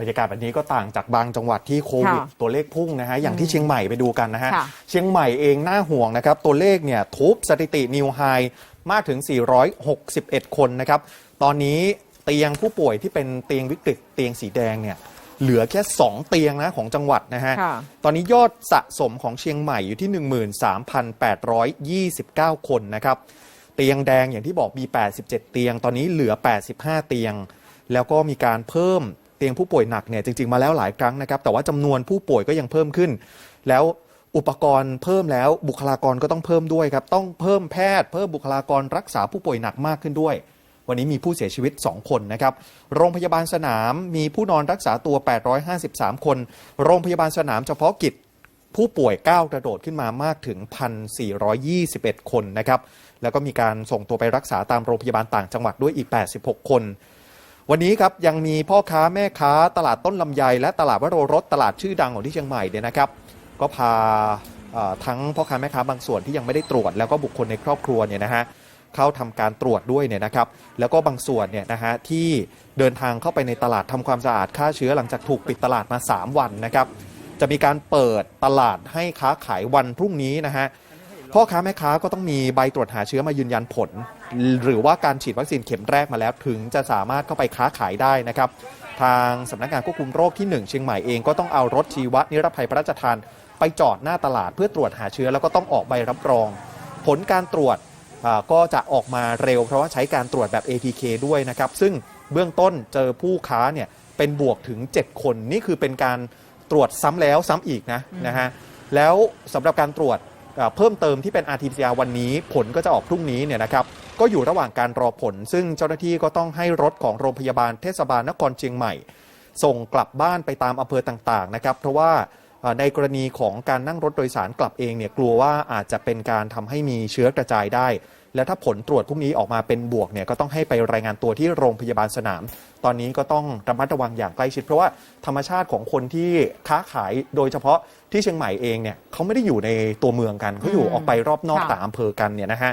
บรรยากาศแบบนี้ก็ต่างจากบางจังหวัดที่โควิดค่ะตัวเลขพุ่งนะฮะอย่างที่เชียงใหม่ไปดูกันนะฮะค่ะเชียงใหม่เองน่าห่วงนะครับตัวเลขเนี่ยทุบสถิตินิวไฮมากถึง 461 คนนะครับตอนนี้เตียงผู้ป่วยที่เป็นเตียงวิกฤตเตียงสีแดงเนี่ยเหลือแค่ 2 เตียงนะของจังหวัดนะฮะค่ะตอนนี้ยอดสะสมของเชียงใหม่อยู่ที่ 13,829 คนนะครับ เตียงแดงอย่างที่บอกมี 87 เตียง ตอนนี้เหลือ 85 เตียง แล้วก็มีการเพิ่ม เตียงผู้ป่วยหนักเนี่ยจริงๆมาแล้วหลายครั้งนะครับ แต่ว่าจำนวนผู้ป่วยก็ยังเพิ่มขึ้น แล้วอุปกรณ์เพิ่มแล้วบุคลากรก็ต้องเพิ่มด้วยครับ ต้องเพิ่มแพทย์ เพิ่มบุคลากรรักษาผู้ป่วยหนักมากขึ้นด้วย วันนี้มีผู้เสียชีวิต 2 คนนะครับ โรงพยาบาลสนามมีผู้นอนรักษาตัว 853 คน โรงพยาบาลสนามเฉพาะกิจผู้ป่วยก้าวกระโดดขึ้นมามากถึง 1,421 คนนะครับ แล้วก็มีการส่งตัวไปรักษาตามโรงพยาบาลต่างจังหวัดด้วยอีก 86 คน วันนี้ครับยังมีพ่อค้าแม่ค้าตลาดต้นลำไย และตลาดวโรรสตลาดชื่อดังของที่เชียงใหม่เนี่ยนะครับ ก็พาทั้งพ่อค้าแม่ค้าบางส่วนที่ยังไม่ได้ตรวจ แล้วก็บุคคลในครอบครัวเนี่ยนะฮะเข้าทำการตรวจด้วยเนี่ยนะครับ แล้วก็บางส่วนเนี่ยนะฮะที่เดินทางเข้าไปในตลาดทำความสะอาดฆ่าเชื้อหลังจากถูกปิดตลาดมา 3 วันนะครับ จะมีการเปิดตลาดให้ค้าขายวันพรุ่งนี้นะฮะ พ่อค้าแม่ค้าก็ต้องมีใบตรวจหาเชื้อมายืนยันผล หรือว่าการฉีดวัคซีนเข็มแรกมาแล้วถึงจะสามารถเข้าไปค้าขายได้นะครับ ทางสำนักงานควบคุมโรคที่ 1 เชียงใหม่เองก็ต้องเอารถชีวนิรภัยพระราชทานไปจอดหน้าตลาดเพื่อตรวจหาเชื้อแล้วก็ต้องออกใบรับรอง ผลการตรวจก็จะออกมาเร็ว เพราะว่าใช้การตรวจแบบ ATK ด้วยนะครับ ซึ่งเบื้องต้นเจอผู้ค้าเนี่ยเป็นบวกถึง 7 คนนี่คือเป็นการตรวจซ้ำแล้วซ้ำอีกนะนะฮะแล้วสำหรับการตรวจ เพิ่มเติมที่เป็น RT-PCR วันนี้ผลก็จะออกพรุ่งนี้เนี่ยนะครับก็อยู่ระหว่างการรอผล ซึ่งเจ้าหน้าที่ก็ต้องให้รถของโรงพยาบาลเทศบาลนครเชียงใหม่ ส่งกลับบ้านไปตามอำเภอต่างๆนะครับเพราะว่าอ่าในกรณีของการนั่งรถโดยสารกลับเองเนี่ยกลัวว่าอาจจะเป็นการทำให้มีเชื้อกระจายได้ และถ้าผลตรวจพรุ่งนี้ออกมาเป็นบวกเนี่ยก็ต้องให้ไปรายงานตัวที่โรงพยาบาลสนาม ตอนนี้ก็ต้องระมัดระวังอย่างใกล้ชิด เพราะว่าธรรมชาติของคนที่ค้าขายโดยเฉพาะที่เชียงใหม่เองเนี่ยเขาไม่ได้อยู่ในตัวเมืองกันเขาอยู่อืมออกไปรอบนอกค่ะต่างอำเภอกันเนี่ยนะฮะ